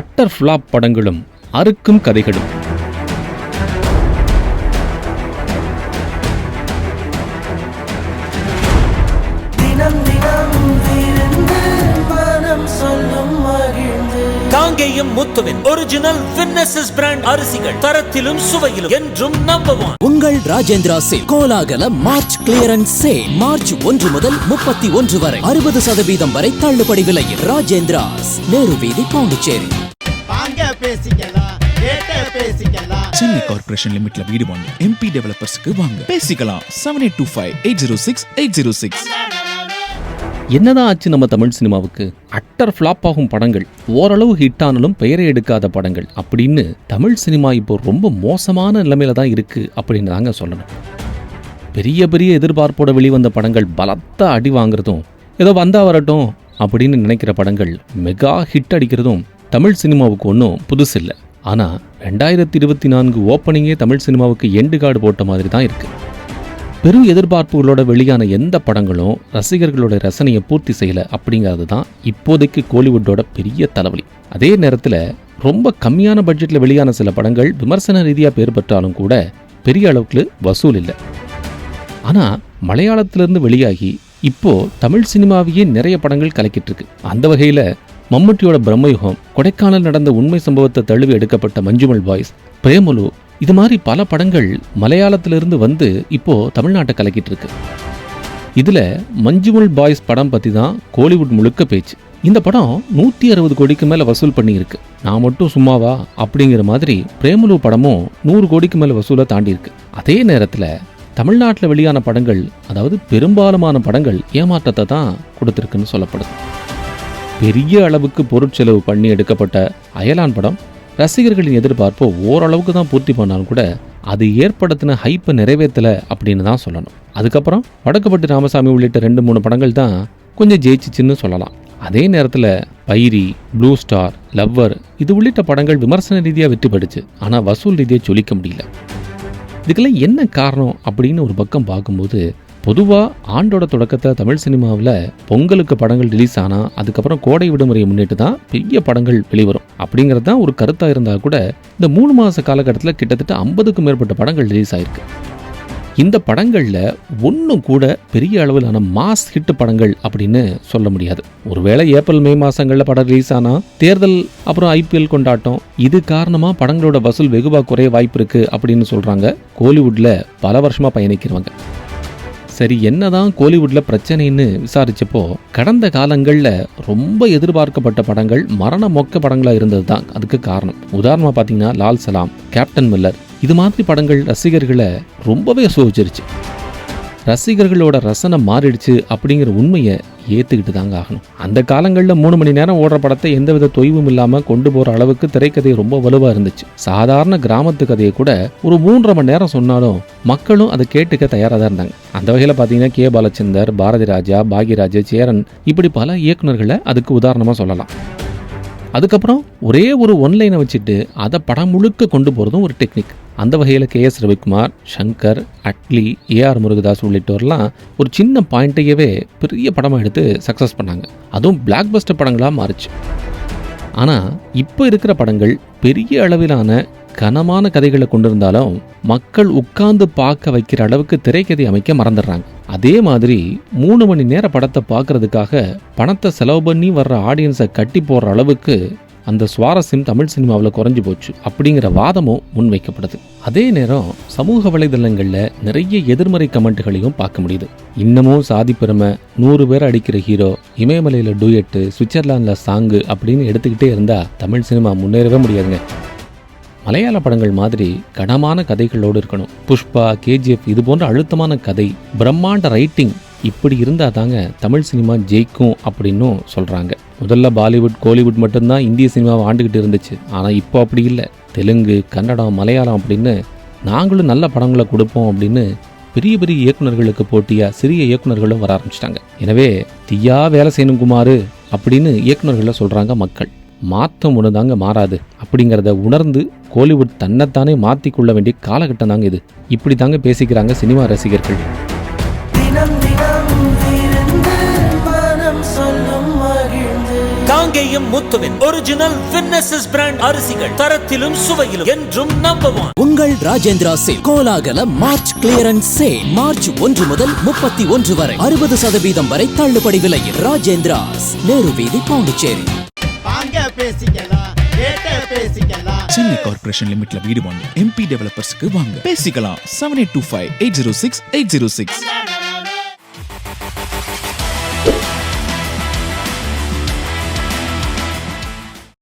Utter flop படங்களும் அறுக்கும் கதைகளும். தினம் தினம் விருந்து மனம் சொல்லும் மகிழ்ந்து. காங்கேயம் முத்துவின் ஒரிஜினல் வின்னசஸ் பிராண்ட் அரிசிகள் தரத்திலும் சுவையிலும் என்றும் நம்பர் ஒன் உங்கள் ராஜேந்திரா சேல் கோலாகல மார்ச் கிளியரன்ஸ் சேல் மார்ச் ஒன்று முதல் முப்பத்தி ஒன்று வரை அறுபது சதவீதம் வரை தள்ளுபடி விலையில் ராஜேந்திராஸ் நேரு வீதி பாண்டிச்சேரி. பேசிக்கலாம் சென்னை கார்ப்பரேஷன் லிமிட்ல வீடு வாங்க எம்பி டெவலப்பர்ஸ்க்கு வாங்க. பேசிக்கலாம் seven eight two five eight zero six eight zero six என்னதான் ஆச்சு நம்ம தமிழ் சினிமாவுக்கு? அட்டர் ஃப்ளாப் ஆகும் படங்கள் ஓரளவு ஹிட் ஆனாலும் பெயரை எடுக்காத படங்கள். அப்படின்னு தமிழ் சினிமா இப்போ ரொம்ப மோசமான நிலைமையில தான் இருக்கு அப்படின்னு தாங்க சொல்லணும். பெரிய பெரிய எதிர்பார்ப்போட வெளிவந்த படங்கள் பலத்த அடி வாங்குறதும் ஏதோ வந்தா வரட்டும் அப்படின்னு நினைக்கிற படங்கள் மெகா ஹிட் அடிக்கிறதும் தமிழ் சினிமாவுக்கு ஒன்றும் புதுசு இல்லை. ஆனால் ரெண்டாயிரத்தி இருபத்தி நான்கு ஓப்பனிங்கே தமிழ் சினிமாவுக்கு எண்டு கார்டு போட்ட மாதிரி தான் இருக்குது பெரும் எதிர்பார்ப்புகளோட வெளியான எந்த படங்களும் ரசிகர்களோட ரசனையை பூர்த்தி செய்யலை அப்படிங்கிறது தான் இப்போதைக்கு கோலிவுட்டோட பெரிய தலைவலி. அதே நேரத்தில் ரொம்ப கம்மியான பட்ஜெட்டில் வெளியான சில படங்கள் விமர்சன ரீதியாக பேர் பெற்றாலும் கூட பெரிய அளவுக்கு வசூல் இல்லை. ஆனால் மலையாளத்திலிருந்து வெளியாகி இப்போ தமிழ் சினிமாவையே நிறைய படங்கள் கலக்கிட்டு இருக்கு. அந்த வகையில் மம்முட்டியோட பிரம்மயுகம் கொடைக்கானல் நடந்த உண்மை சம்பவத்தை தழுவி எடுக்கப்பட்ட மஞ்சுமல் பாய்ஸ் பிரேமலு இது மாதிரி பல படங்கள் மலையாளத்திலிருந்து வந்து இப்போ தமிழ்நாட்டை கலக்கிட்டு இருக்கு. இதுல மஞ்சுமல் பாய்ஸ் படம் பத்தி தான் கோலிவுட் முழுக்க பேச்சு. இந்த படம் நூத்தி அறுபது கோடிக்கு மேல வசூல் பண்ணியிருக்கு. நான் மட்டும் சும்மாவா அப்படிங்கிற மாதிரி பிரேமலு படமும் நூறு கோடிக்கு மேல வசூலை தாண்டியிருக்கு. அதே நேரத்துல தமிழ்நாட்டில் வெளியான படங்கள் அதாவது பெரும்பாலுமான படங்கள் ஏமாற்றத்தை தான் கொடுத்துருக்குன்னு சொல்லப்படுது. பெரிய அளவுக்கு பொருட்செலவு பண்ணி எடுக்கப்பட்ட அயலான் படம் ரசிகர்களின் எதிர்பார்ப்பை ஓரளவுக்கு தான் பூர்த்தி பண்ணாலும் கூட அது ஏற்படுத்தின ஹைப்பை நிறைவேற்றலை அப்படின்னு தான் சொல்லணும். அதுக்கப்புறம் வடக்குப்பட்டு ராமசாமி உள்ளிட்ட ரெண்டு மூணு படங்கள் தான் கொஞ்சம் ஜெயிச்சிச்சுன்னு சொல்லலாம். அதே நேரத்தில் பைரி ப்ளூ ஸ்டார் லவ்வர் இது உள்ளிட்ட படங்கள் விமர்சன ரீதியாக வெற்றி பெற்றுச்சு. ஆனால் வசூல் ரீதியாக சொல்லிக்க முடியல. இதுக்கெல்லாம் என்ன காரணம் அப்படின்னு ஒரு பக்கம் பார்க்கும்போது பொதுவாக ஆண்டோட தொடக்கத்தில் தமிழ் சினிமாவில் பொங்கலுக்கு படங்கள் ரிலீஸ் ஆனால் அதுக்கப்புறம் கோடை விடுமுறையை முன்னிட்டு தான் பெரிய படங்கள் வெளிவரும். அப்படிங்கிறது தான் ஒரு கருத்தாக இருந்தால் கூட இந்த மூணு மாத காலகட்டத்தில் கிட்டத்தட்ட ஐம்பதுக்கும் மேற்பட்ட படங்கள் ரிலீஸ் ஆயிருக்கு. இந்த படங்களில் ஒன்றும் கூட பெரிய அளவிலான மாஸ் ஹிட் படங்கள் அப்படின்னு சொல்ல முடியாது. ஒருவேளை ஏப்ரல் மே மாதங்களில் படம் ரிலீஸ் ஆனால் தேர்தல் அப்புறம் ஐபிஎல் கொண்டாட்டம் இது காரணமாக படங்களோட வசூல் வெகுவாக குறைய வாய்ப்பு இருக்குது அப்படின்னு சொல்கிறாங்க கோலிவுட்டில் பல வருஷமாக பயணிக்கிறவங்க. சரி என்னதான் கோலிவுட்ல பிரச்சனைன்னு விசாரிச்சப்போ கடந்த காலங்களில் ரொம்ப எதிர்பார்க்கப்பட்ட படங்கள் மரண மொக்க படங்களாக இருந்தது தான் அதுக்கு காரணம். உதாரணமாக பார்த்தீங்கன்னா லால் சலாம் கேப்டன் மில்லர். இது மாதிரி படங்கள் ரசிகர்களை ரொம்பவே சோதிச்சிருச்சு. ரசிகர்களோட ரசனை மாறிடுச்சு அப்படிங்கிற உண்மையை ஏற்றுக்கிட்டு தாங்க ஆகணும். அந்த காலங்களில் மூணு மணி நேரம் ஓடுற படத்தை எந்தவித தொய்வும் இல்லாமல் கொண்டு போகிற அளவுக்கு திரைக்கதை ரொம்ப வலுவாக இருந்துச்சு. சாதாரண கிராமத்து கதையை கூட ஒரு மூன்றரை மணி நேரம் சொன்னாலும் மக்களும் அதை கேட்டுக்க தயாராக தான் இருந்தாங்க. அந்த வகையில் பார்த்தீங்கன்னா கே. பாலச்சந்தர் பாரதி ராஜா பாக்யராஜ் சேரன் இப்படி பல இயக்குனர்களை அதுக்கு உதாரணமாக சொல்லலாம். அதுக்கப்புறம் ஒரே ஒரு ஒன்லைனை வச்சுட்டு அதை படம் முழுக்க கொண்டு போகிறதும் ஒரு டெக்னிக் அந்த வகையில் K S Ravikumar Shankar Atlee AR Murugadoss உள்ளிட்டோர்லாம் ஒரு சின்ன பாயிண்ட்டையவே பெரிய படமாக எடுத்து சக்ஸஸ் பண்ணாங்க. அதுவும் பிளாக் பஸ்டர் படங்களாக மாறுச்சு. ஆனால் இப்போ இருக்கிற படங்கள் பெரிய அளவிலான கனமான கதைகளை கொண்டிருந்தாலும் மக்கள் உட்கார்ந்து பார்க்க வைக்கிற அளவுக்கு திரைக்கதை அமைக்க மறந்துடுறாங்க. அதே மாதிரி மூணு மணி நேர படத்தை பார்க்கறதுக்காக பணத்தை செலவு பண்ணி வர்ற ஆடியன்ஸை கட்டி போடுற அளவுக்கு அந்த சுவாரஸ்யம் தமிழ் சினிமாவில் குறைஞ்சு போச்சு அப்படிங்கிற வாதமும் முன்வைக்கப்படுது. அதே நேரம் சமூக வலைதளங்களில் நிறைய எதிர்மறை கமெண்ட்டுகளையும் பார்க்க முடியுது. இன்னமும் சாதி பெருமை நூறு பேர் அடிக்கிற ஹீரோ இமயமலையில் டூயட்டு சுவிட்சர்லாந்தில் சாங்கு அப்படின்னு எடுத்துக்கிட்டே இருந்தால் தமிழ் சினிமா முன்னேறவே முடியாதுங்க. மலையாள படங்கள் மாதிரி கனமான கதைகளோடு இருக்கணும். புஷ்பா கேஜிஎஃப் இது போன்ற அழுத்தமான கதை பிரம்மாண்ட ரைட்டிங் இப்படி இருந்தால் தாங்க தமிழ் சினிமா ஜெயிக்கும் அப்படின்னும் சொல்கிறாங்க முதல்ல பாலிவுட் கோலிவுட் மட்டும்தான் இந்திய சினிமாவை ஆண்டுக்கிட்டு இருந்துச்சு. ஆனால் இப்போ அப்படி இல்லை. தெலுங்கு கன்னடம் மலையாளம் அப்படின்னு நாங்களும் நல்ல படங்களை கொடுப்போம் அப்படின்னு பெரிய பெரிய இயக்குனர்களுக்கு போட்டியாக சிறிய இயக்குனர்களும் வர ஆரம்பிச்சிட்டாங்க. எனவே தீயா வேலை செய்யணும் குமார் அப்படின்னு இயக்குனர்களை சொல்கிறாங்க மக்கள். மாற்றம் ஒன்று தாங்க மாறாது. அப்படிங்கிறத உணர்ந்து கோலிவுட் தன்னைத்தானே மாற்றிக்கொள்ள வேண்டிய காலகட்டம் தாங்க இது. இப்படி தாங்க பேசிக்கிறாங்க சினிமா ரசிகர்கள். காங்கேயம் முத்துவின் ஒரிஜினல் வின்னசஸ் பிராண்ட் அரிசிகள் தரத்திலும் சுவையிலும் என்றும் நம்பர் ஒன் உங்கள் ராஜேந்திரா சில் கோலாகல மார்ச் கிளியரன்ஸ் சேல் மார்ச் ஒன்று முதல் முப்பத்தி ஒன்று வரை அறுபது சதவீதம் வரை தள்ளுபடி விலையில் ராஜேந்திராஸ் நேரு வீதி பாண்டிச்சேரி. பேசிக்கலாம். சென்னை கார்பரேஷன் லிமிட்ல வீடு வாங்க எம்பி டெவலப்பர்ஸ்க்கு வாங்க. பேசிக்கலாம். Seven eight two five eight zero six eight zero six